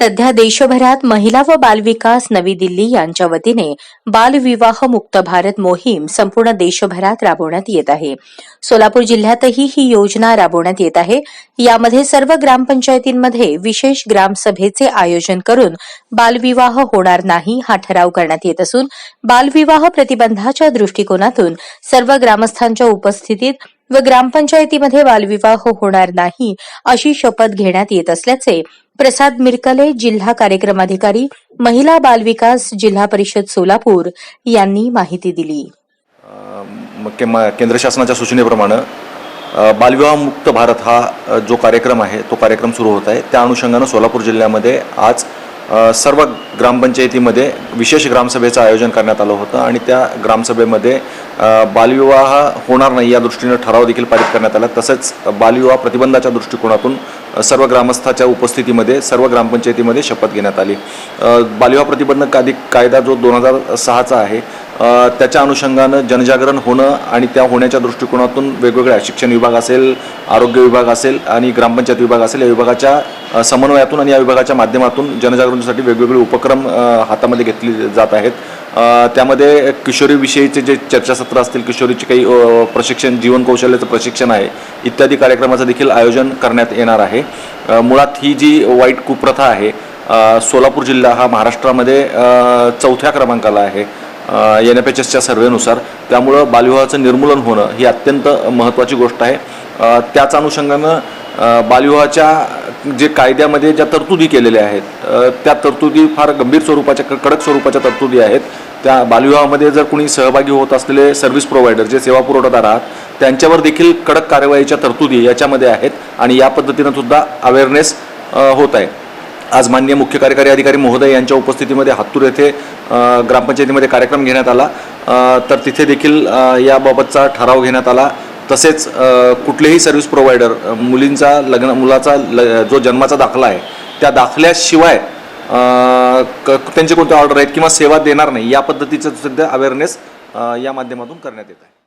सध्या देशभरात महिला व बालविकास नवी दिल्ली यांच्या वतीने बालविवाह मुक्त भारत मोहीम संपूर्ण देशभरात राबवण्यात येत आहे. सोलापूर जिल्ह्यातही ही योजना राबवण्यात येत आहे. यामध्ये सर्व ग्रामपंचायतींमध्ये विशेष ग्रामसभेचे आयोजन करून बालविवाह होणार नाही हा ठराव करण्यात येत असून बालविवाह प्रतिबंधाच्या दृष्टिकोनातून सर्व ग्रामस्थांच्या उपस्थितीत व ग्रामपंचायतीमध्ये बालविवाह होणार नाही अशी शपथ घेण्यात येत असल्याचे प्रसाद मिरकले जिल्हा कार्यक्रम अधिकारी महिला बालविकास जिल्हा परिषद सोलापूर यांनी माहिती दिली. केंद्र शासनाच्या सूचनेप्रमाणे बालविवाहमुक्त भारत हा जो कार्यक्रम आहे तो कार्यक्रम सुरू होत आहे. त्या अनुषंगानं सोलापूर जिल्ह्यामध्ये आज सर्व ग्रामपंचायतीमध्ये विशेष ग्रामसभेचं आयोजन करण्यात आलं होतं आणि त्या ग्रामसभेमध्ये बालविवाह होणार नाही या दृष्टीनं ठराव देखील पारित करण्यात आला. तसंच बालविवाह प्रतिबंधाच्या दृष्टिकोनातून सर्व ग्रामस्थाच्या उपस्थितीमध्ये सर्व ग्रामपंचायतीमध्ये शपथ घेण्यात आली. बालविवाह प्रतिबंधक अधिक कायदा जो दोन हजार सहाचा आहे त्याच्या अनुषंगानं जनजागरण होणं आणि त्या होण्याच्या दृष्टिकोनातून वेगवेगळ्या शिक्षण विभाग असेल आरोग्य विभाग असेल आणि ग्रामपंचायत विभाग असेल या विभागाच्या समन्वयातून आणि या विभागाच्या माध्यमातून जनजागृतीसाठी वेगवेगळे उपक्रम हातामध्ये घेतले जात आहेत. त्यामध्ये किशोरीविषयीचे जे चर्चासत्र असतील किशोरीचे काही प्रशिक्षण जीवन कौशल्याचं प्रशिक्षण आहे इत्यादी कार्यक्रमाचं देखील आयोजन करण्यात येणार आहे. मुळात ही जी वाईट कुप्रथा आहे सोलापूर जिल्हा हा महाराष्ट्रामध्ये चौथ्या क्रमांकाला आहे. एन एफ एच एसच्या सर्वेनुसार त्यामुळं बालविवाहाचं निर्मूलन होणं ही अत्यंत महत्त्वाची गोष्ट आहे. त्याच अनुषंगानं बालविवाहाच्या जे कायद्यामध्ये ज्या तरतुदी केलेल्या आहेत त्या तरतुदी फार गंभीर स्वरूपाच्या क- कडक स्वरूपाच्या तरतुदी आहेत. त्या बालविवाहामध्ये जर कुणी सहभागी होत असलेले सर्व्हिस प्रोव्हायडर जे सेवा पुरवठादार आहात त्यांच्यावर देखील कडक कारवाईच्या तरतुदी याच्यामध्ये आहेत आणि या पद्धतीनं सुद्धा अवेअरनेस होत आहे. आज माननीय मुख्य कार्यकारी अधिकारी महोदय यांच्या उपस्थितीमध्ये हातूर येथे ग्रामपंचायतीमध्ये कार्यक्रम घेण्यात आला. तर तिथे देखील याबाबतचा ठराव घेण्यात आला. तसेच कुठलेही सर्व्हिस प्रोव्हायडर मुलींचा लग्न मुलाचा ल जो जन्माचा दाखला आहे त्या दाखल्याशिवाय क- त्यांचे कोणते ऑर्डर आहेत किंवा सेवा देणार नाही या पद्धतीचं सध्या अवेअरनेस या माध्यमातून करण्यात येत आहे.